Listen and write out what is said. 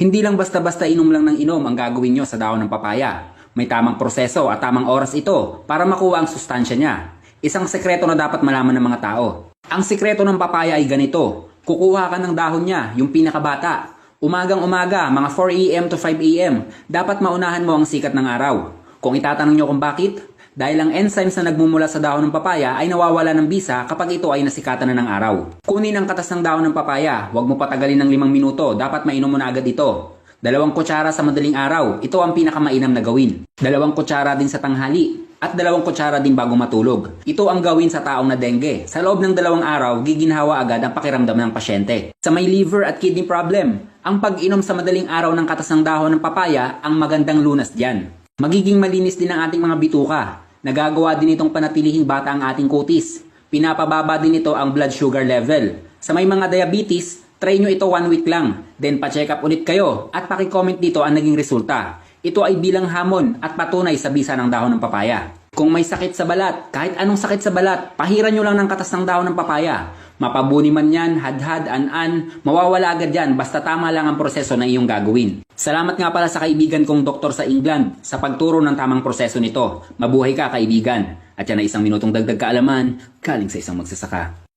Hindi lang basta-basta inom lang ng inom ang gagawin nyo sa dahon ng papaya. May tamang proseso at tamang oras ito para makuha ang sustansya niya. Isang sekreto na dapat malaman ng mga tao. Ang sekreto ng papaya ay ganito. Kukuha ka ng dahon niya, yung pinakabata. Umagang umaga, mga 4 a.m. to 5 a.m., dapat maunahan mo ang sikat ng araw. Kung itatanong nyo kung bakit, dahil ang enzymes na nagmumula sa dahon ng papaya ay nawawala ng bisa kapag ito ay nasikatan na ng araw. Kunin ang katas ng dahon ng papaya, huwag mo patagalin ng limang minuto, dapat mainom mo na agad ito. Dalawang kutsara sa madaling araw, ito ang pinakamainam na gawin. Dalawang kutsara din sa tanghali, at dalawang kutsara din bago matulog. Ito ang gawin sa taong na dengue. Sa loob ng dalawang araw, giginhawa agad ang pakiramdam ng pasyente. Sa may liver at kidney problem, ang pag-inom sa madaling araw ng katas ng dahon ng papaya ang magandang lunas diyan. Magiging malinis din ang ating mga bituka. Nagagawa din itong panatilihing bata ang ating kutis. Pinapababa din ito ang blood sugar level. Sa may mga diabetes, try nyo ito one week lang. Then pa-check up ulit kayo at paki-comment dito ang naging resulta. Ito ay bilang hamon at patunay sa bisa ng dahon ng papaya. Kung may sakit sa balat, kahit anong sakit sa balat, pahiran nyo lang ng katas ng dahon ng papaya. Mapabuni man yan, hadhad, an-an, mawawala agad yan basta tama lang ang proseso na iyong gagawin. Salamat nga pala sa kaibigan kong doktor sa England sa pagturo ng tamang proseso nito. Mabuhay ka kaibigan. At yan ay isang minutong dagdag kaalaman galing sa isang magsasaka.